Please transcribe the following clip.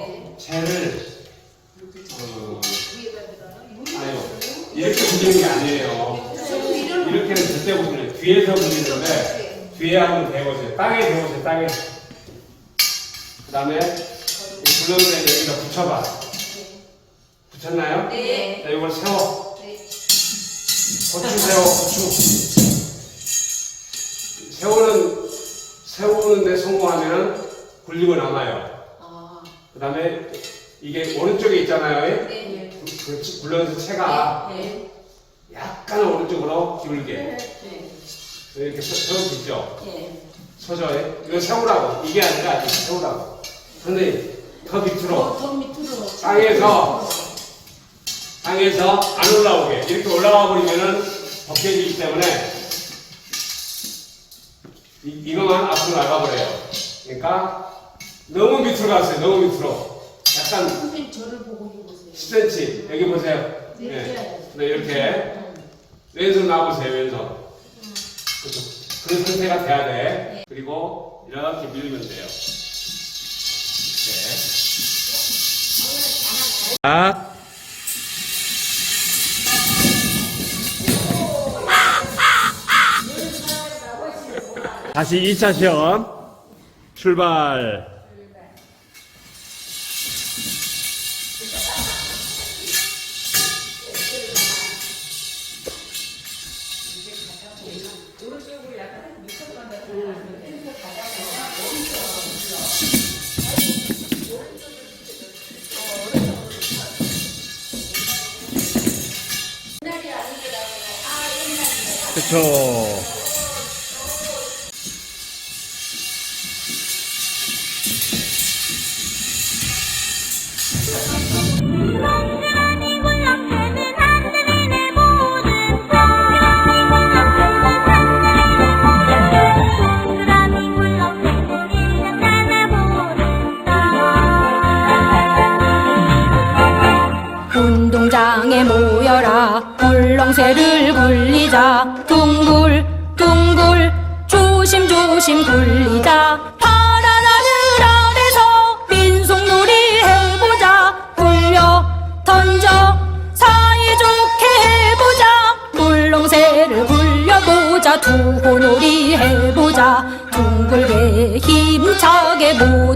네. 채를 대다. 아니요 이렇게 굴리는 게 아니에요. 이렇게는 절대 못 굴려요. 뒤에서 굴리는데 뒤에 한번 대보세요. 땅에 대보세요. 땅에. 그 다음에 굴러서 여기다 붙여봐. 붙였나요? 네. 자, 이걸 세워. 네. 고추 세워, 고추. 세우는, 세우는데 성공하면 굴리고 남아요. 아. 그 다음에 이게 오른쪽에 있잖아요. 네. 그 굴러서 채가 네. 약간 오른쪽으로 기울게. 네. 이렇게 서- 세울 수 있죠. 네. 서져. 이거 세우라고. 이게 아니라 이거 세우라고. 선생님, 더 밑으로. 더 밑으로. 땅에서 땅에서 안 올라오게 이렇게 올라와 버리면은 벗겨지기 때문에 이, 이거만 앞으로 나가버려요. 그러니까 너무 밑으로 갔어요. 너무 밑으로. 약간 선생님 저를 보고 해보세요. 10cm 여기 보세요. 네. 네. 네, 이렇게 왼손 놔보세요. 왼손. 그렇죠. 그런 상태가 돼야 돼. 그리고 이렇게 밀면 돼요. 이렇게. 아. 다시 2차 시험 출발. 동그라 운동장에 모여라. 굴렁쇠를 굴리자. 둥글 둥글 조심조심 굴리자. 파란 하늘 아래서 민속놀이 해보자. 굴려 던져. 사이좋게 해보자. 굴렁쇠를 굴려보자. 두호놀이 해보자. 둥글게 힘차게 모두